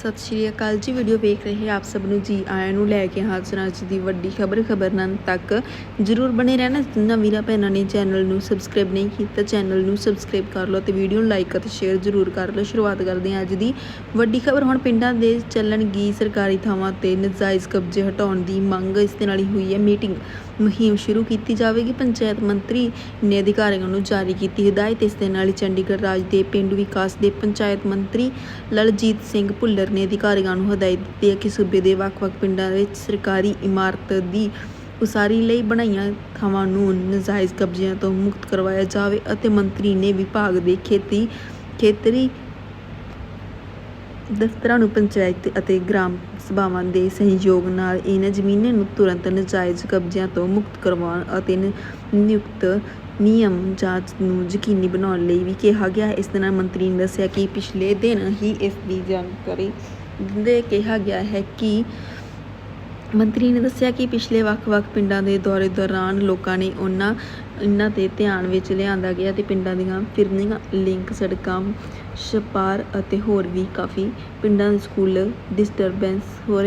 ਸਤਿ ਸ਼੍ਰੀ ਅਕਾਲ ਜੀ। ਵੀਡੀਓ ਵੇਖ ਰਹੇ ਆਪ ਸਭ ਨੂੰ ਜੀ ਆਇਆਂ ਨੂੰ ਲੈ ਕੇ ਹਾਜ਼ਰ ਅੱਜ ਦੀ ਵੱਡੀ ਖਬਰ। ਖਬਰਨਨ ਤੱਕ ਜਰੂਰ ਬਣੇ ਰਹਿਣਾ। ਜਿੰਨਾ ਵੀਰਾਂ ਭੈਣਾਂ ਨੇ ਚੈਨਲ ਨੂੰ ਸਬਸਕ੍ਰਾਈਬ ਨਹੀਂ ਕੀਤਾ, ਚੈਨਲ ਨੂੰ ਸਬਸਕ੍ਰਾਈਬ ਕਰ ਲਓ ਤੇ ਵੀਡੀਓ ਨੂੰ ਲਾਈਕ ਅਤੇ ਸ਼ੇਅਰ ਜਰੂਰ ਕਰ ਲਓ। ਸ਼ੁਰੂਆਤ ਕਰਦੇ ਹਾਂ ਅੱਜ ਦੀ ਵੱਡੀ ਖਬਰ। ਹੁਣ ਪਿੰਡਾਂ ਦੇ ਚੱਲਣਗੀ ਸਰਕਾਰੀ ਥਾਵਾਂ ਤੇ ਨਜਾਇਜ਼ ਕਬਜ਼ੇ ਹਟਾਉਣ ਦੀ ਮੰਗ। ਇਸ ਦੇ ਨਾਲ ਹੀ ਹੋਈ ਹੈ ਮੀਟਿੰਗ। ਮੁਹਿੰਮ ਸ਼ੁਰੂ ਕੀਤੀ ਜਾਵੇਗੀ। ਪੰਚਾਇਤ ਮੰਤਰੀ ਨੇ ਅਧਿਕਾਰੀਆਂ ਨੂੰ ਜਾਰੀ ਕੀਤੀ ਹਦਾਇਤ। ਇਸ ਦੇ ਨਾਲ ਹੀ ਚੰਡੀਗੜ੍ਹ ਰਾਜ ਦੇ ਪਿੰਡੂ ਵਿਕਾਸ ਦੇ ਪੰਚਾਇਤ ਮੰਤਰੀ ਲਲਜੀਤ ਸਿੰਘ ਭੁੱਲਰ ਨੇ ਅਧਿਕਾਰੀਆਂ ਨੂੰ ਹਦਾਇਤ ਦਿੱਤੀ ਹੈ ਕਿ ਸੂਬੇ ਦੇ ਵੱਖ-ਵੱਖ ਪਿੰਡਾਂ ਵਿੱਚ ਸਰਕਾਰੀ ਇਮਾਰਤ ਦੀ ਉਸਾਰੀ ਲਈ ਬਣਾਈਆਂ ਥਾਵਾਂ ਨੂੰ ਨਾਜਾਇਜ਼ ਕਬਜ਼ਿਆਂ ਤੋਂ ਮੁਕਤ ਕਰਵਾਇਆ ਜਾਵੇ ਅਤੇ ਮੰਤਰੀ ਨੇ ਵਿਭਾਗ ਦੇ ਖੇਤੀ ਖੇਤਰੀ ਦਫ਼ਤਰਾਂ ਨੂੰ ਪੰਚਾਇਤ ਅਤੇ ਗ੍ਰਾਮ ਸਭਾਵਾਂ ਦੇ ਸਹਿਯੋਗ ਨਾਲ ਇਹਨਾਂ ਜ਼ਮੀਨਾਂ ਨੂੰ ਤੁਰੰਤ ਨਾਜਾਇਜ਼ ਕਬਜ਼ਿਆਂ ਤੋਂ ਮੁਕਤ ਕਰਵਾਉਣ ਅਤੇ ਨਿਯੁਕਤ ਨਿਯਮ ਜਾਂਚ ਨੂੰ ਯਕੀਨੀ ਬਣਾਉਣ ਲਈ ਵੀ ਕਿਹਾ ਗਿਆ। ਇਸ ਦੇ ਨਾਲ ਮੰਤਰੀ ਨੇ ਦੱਸਿਆ ਕਿ ਪਿਛਲੇ ਦਿਨ ਹੀ ਇਸ ਦੀ ਜਾਣਕਾਰੀ ਦਿੰਦੇ ਕਿਹਾ ਗਿਆ ਹੈ ਕਿ ਮੰਤਰੀ ਨੇ ਦੱਸਿਆ ਕਿ ਪਿਛਲੇ ਵੱਖ-ਵੱਖ ਪਿੰਡਾਂ ਦੇ ਦੌਰੇ ਦੌਰਾਨ ਲੋਕਾਂ ਨੇ ਉਹਨਾਂ, ਇਹਨਾਂ ਤੇ ਧਿਆਨ ਵਿੱਚ ਲਿਆਂਦਾ ਗਿਆ ਤੇ ਪਿੰਡਾਂ ਦੀਆਂ ਫਿਰਨੀਆਂ, ਲਿੰਕ ਸੜਕਾਂ, ਛਪਾਰ ਅਤੇ ਹੋਰ ਵੀ ਕਾਫੀ ਪਿੰਡਾਂ ਦੇ ਸਕੂਲ ਡਿਸਟਰਬੈਂਸ ਹੋ ਰਹੇ